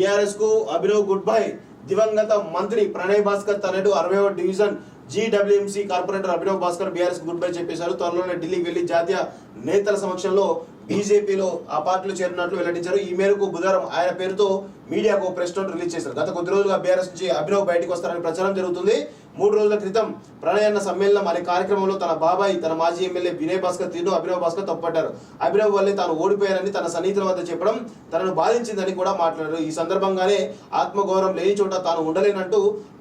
బీఆర్ఎస్కు Abhinav good bye దివంగత మంత్రి ప్రణయ్ భాస్కర్ తనడు అరవై division GWMC corporator Abhinav Bhaskar BRS goodbye చెప్పేశారు. త్వరలోనే ఢిల్లీకి వెళ్ళి జాతీయ నేతల సమక్షంలో బీజేపీలో ఆ పార్టీలో చేరినట్లు వెల్లడించారు. ఈ మేరకు బుధవారం ఆయన పేరుతో మీడియాకు ప్రెస్ నోట్ రిలీజ్ చేశారు. గత కొద్ది రోజులుగా బీఆర్ఎస్ నుంచి అభినవ్ బయటకు వస్తారని ప్రచారం జరుగుతుంది. మూడు రోజుల క్రితం ప్రణయన్న సమ్మేళనం అనే కార్యక్రమంలో తన బాబాయ్ తన మాజీ ఎమ్మెల్యే వినయ్ భాస్కర్ తీరును అభినవ్ భాస్కర్ తప్పట్టారు అభినవ్ వల్లే తాను ఓడిపోయారని తన సన్నిహితుల వద్ద చెప్పడం తనను బాధించిందని కూడా మాట్లాడారు. ఈ సందర్భంగానే ఆత్మగౌరవం లేని చోట తాను ఉండలేనంటూ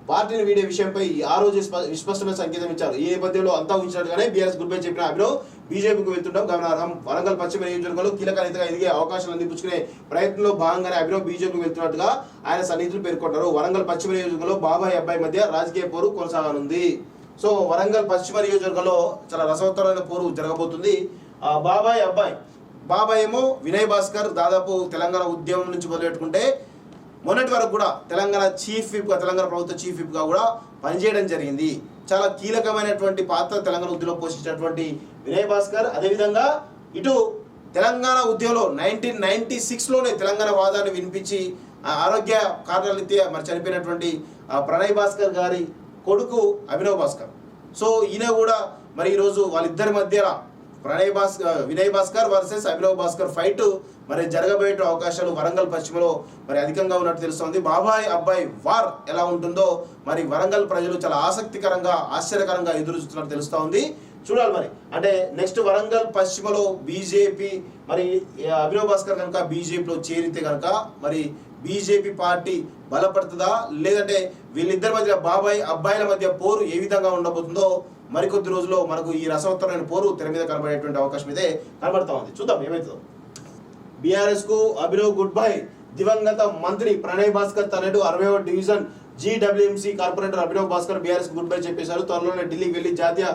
పార్టీని వీడే విషయంపై ఆ రోజు స్ప- విస్పష్టమైన సంకేతం ఇచ్చారు. ఈ నేపథ్యంలో అంతా ఉంచినట్టుగానే బీఆర్ఎస్ గుడ్ బై చెప్పిన అభినవ్ బీజేపీకి వెళ్తుండడం గమనార్హం. వరంగల్ పశ్చిమ నియోజకవర్గంలో కీలక నేతగా ఎదిగే అవకాశాలు అందిపుచ్చుకునే ప్రయత్నంలో భాగంగానే అభినవ్ బీజేపీకి వెళ్తున్నట్టుగా ఆయన సన్నిహితులు పేర్కొంటారు వరంగల్ పశ్చిమ నియోజకవర్గంలో బాబాయ్ అబ్బాయి మధ్య రాజకీయ పోరు కొనసాగనుంది. సో వరంగల్ పశ్చిమ నియోజకవర్గంలో చాలా రసవత్తరమైన పోరు జరగబోతుంది. బాబాయ్ అబ్బాయి. బాబాయ్ ఏమో వినయ్ భాస్కర్ దాదాపు తెలంగాణ ఉద్యమం నుంచి మొదలెట్టుకుంటే మొన్నటి వరకు కూడా తెలంగాణ చీఫ్ విప్గా తెలంగాణ ప్రభుత్వ చీఫ్ విప్గా కూడా పనిచేయడం జరిగింది. చాలా కీలకమైనటువంటి పాత్ర తెలంగాణ ఉద్యమంలో పోషించినటువంటి వినయ్ భాస్కర్. అదేవిధంగా ఇటు తెలంగాణ ఉద్యమంలో నైన్టీన్ నైన్టీ సిక్స్లోనే తెలంగాణ వాదాన్ని వినిపించి ఆ ఆరోగ్య కారణాలరీత్యా మరి చనిపోయినటువంటి ఆ ప్రణయ్ భాస్కర్ గారి కొడుకు అభినవ్ భాస్కర్. సో ఈయన కూడా మరి ఈరోజు వాళ్ళిద్దరి మధ్య ప్రణయ్ భాస్కర్ వినయ్ భాస్కర్ వర్సెస్ అభినవ్ భాస్కర్ ఫైట్ మరి జరగబోయే అవకాశాలు వరంగల్ పశ్చిమలో మరి అధికంగా ఉన్నట్టు తెలుస్తోంది. బాబాయ్ అబ్బాయి వార్ ఎలా ఉంటుందో మరి వరంగల్ ప్రజలు చాలా ఆసక్తికరంగా ఆశ్చర్యకరంగా ఎదురు చూస్తున్నట్టు తెలుస్తూ ఉంది చూడాలి మరి. అంటే నెక్స్ట్ వరంగల్ పశ్చిమలో బీజేపీ మరి అభినవ్ భాస్కర్ కనుక బీజేపీలో చేరితే కనుక మరి బీజేపీ పార్టీ బలపడుతుందా? లేదంటే వీళ్ళిద్దరి మధ్య బాబాయ్ అబ్బాయిల మధ్య పోరు ఏ విధంగా ఉండబోతుందో మరికొద్ది రోజుల్లో మనకు ఈ రసవత్తరమైన పోరు తెర మీద కనబడేటువంటి అవకాశం అయితే కనబడతా ఉంది. చూద్దాం ఏమవుతుందో బీఆర్ఎస్కు అభినవ్ గుడ్ బై దివంగత మంత్రి ప్రణయ్ భాస్కర్ తనడు అరవై division GWMC corporator Abhinav Bhaskar BRS goodbye చెప్పేశారు. త్వరలోనే ఢిల్లీకి వెళ్ళి జాతీయ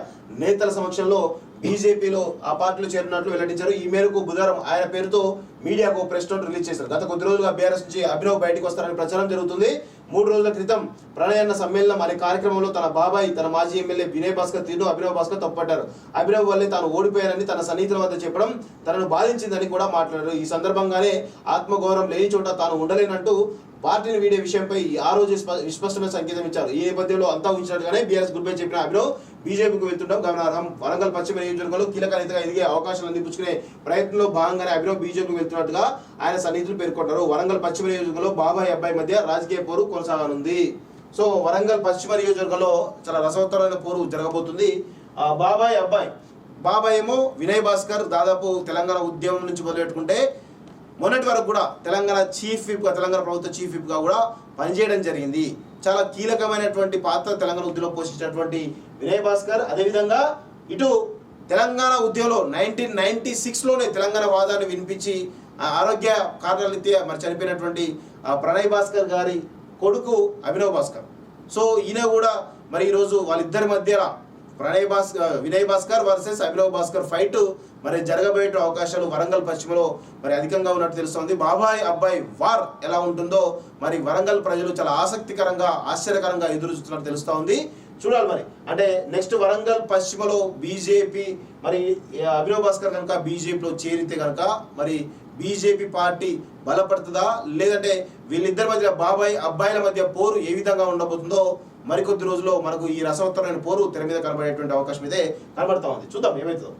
నేతల సమక్షంలో బీజేపీలో ఆ పార్టీలో చేరినట్లు వెల్లడించారు. ఈ మేరకు బుధవారం ఆయన పేరుతో మీడియాకు ప్రెస్ నోట్ రిలీజ్ చేశారు. గత కొద్ది రోజులుగా బీఆర్ఎస్ నుంచి అభినవ్ బయటకు వస్తారని ప్రచారం జరుగుతుంది. మూడు రోజుల క్రితం ప్రణయన్న సమ్మేళనం అనే కార్యక్రమంలో తన బాబాయ్ తన మాజీ ఎమ్మెల్యే వినయ్ భాస్కర్ తీరును అభినవ్ భాస్కర్ తప్పట్టారు అభినవ్ వల్లే తాను ఓడిపోయారని తన సన్నిహితుల వద్ద చెప్పడం తనను బాధించిందని కూడా మాట్లాడారు. ఈ సందర్భంగానే ఆత్మగౌరవం లేని చోట తాను ఉండలేనంటూ పార్టీని వీడే విషయంపై ఆ రోజు స్ప- విస్పష్టమైన సంకేతం ఇచ్చారు. ఈ నేపథ్యంలో అంతా ఉంచినట్టుగానే బీఆర్ఎస్ గుడ్ బై చెప్పిన అభినవ్ బీజేపీకి వెళ్తుండడం గమనార్హం. వరంగల్ పశ్చిమ నియోజకవర్గంలో కీలక నేతగా ఎదిగే అవకాశాలు అందిపుచ్చుకునే ప్రయత్నంలో భాగంగానే అభినవ్ బీజేపీకి వెళ్తున్నట్టుగా ఆయన సన్నిహితులు పేర్కొంటారు వరంగల్ పశ్చిమ నియోజకవర్గంలో బాబాయ్ అబ్బాయి మధ్య రాజకీయ పోరు కొనసాగనుంది. సో వరంగల్ పశ్చిమ నియోజకవర్గంలో చాలా రసవత్తరమైన పోరు జరగబోతుంది. బాబాయ్ అబ్బాయి. బాబాయ్ ఏమో వినయ్ భాస్కర్ దాదాపు తెలంగాణ ఉద్యమం నుంచి మొదలెట్టుకుంటే మొన్నటి వరకు కూడా తెలంగాణ చీఫ్ విప్గా తెలంగాణ ప్రభుత్వ చీఫ్ విప్గా కూడా పనిచేయడం జరిగింది. చాలా కీలకమైనటువంటి పాత్ర తెలంగాణ ఉద్యమంలో పోషించినటువంటి వినయ్ భాస్కర్. అదేవిధంగా ఇటు తెలంగాణ ఉద్యమంలో నైన్టీన్ నైన్టీ సిక్స్లోనే తెలంగాణ వాదాన్ని వినిపించి ఆ ఆరోగ్య కారణాలరీత్యా మరి చనిపోయినటువంటి ఆ ప్రణయ్ భాస్కర్ గారి కొడుకు అభినవ్ భాస్కర్. సో ఈయన కూడా మరి ఈరోజు వాళ్ళిద్దరి మధ్య ప్రణయ్ భాస్కర్ వినయ్ భాస్కర్ వర్సెస్ అభినవ్ భాస్కర్ ఫైట్ మరి జరగబోయే అవకాశాలు వరంగల్ పశ్చిమలో మరి అధికంగా ఉన్నట్టు తెలుస్తోంది. బాబాయ్ అబ్బాయి వార్ ఎలా ఉంటుందో మరి వరంగల్ ప్రజలు చాలా ఆసక్తికరంగా ఆశ్చర్యకరంగా ఎదురు చూస్తున్నట్టు తెలుస్తూ ఉంది చూడాలి మరి. అంటే నెక్స్ట్ వరంగల్ పశ్చిమలో బీజేపీ మరి అభినవ్ భాస్కర్ కనుక బీజేపీలో చేరితే కనుక మరి బీజేపీ పార్టీ బలపడుతుందా? లేదంటే వీళ్ళిద్దరి మధ్య బాబాయ్ అబ్బాయిల మధ్య పోరు ఏ విధంగా ఉండబోతుందో మరికొద్ది రోజుల్లో మనకు ఈ రసవత్తరమైన పోరు తెర మీద కనబడేటువంటి అవకాశం ఇదే కనబడతా ఉంది. చూద్దాం ఏమవుతుందో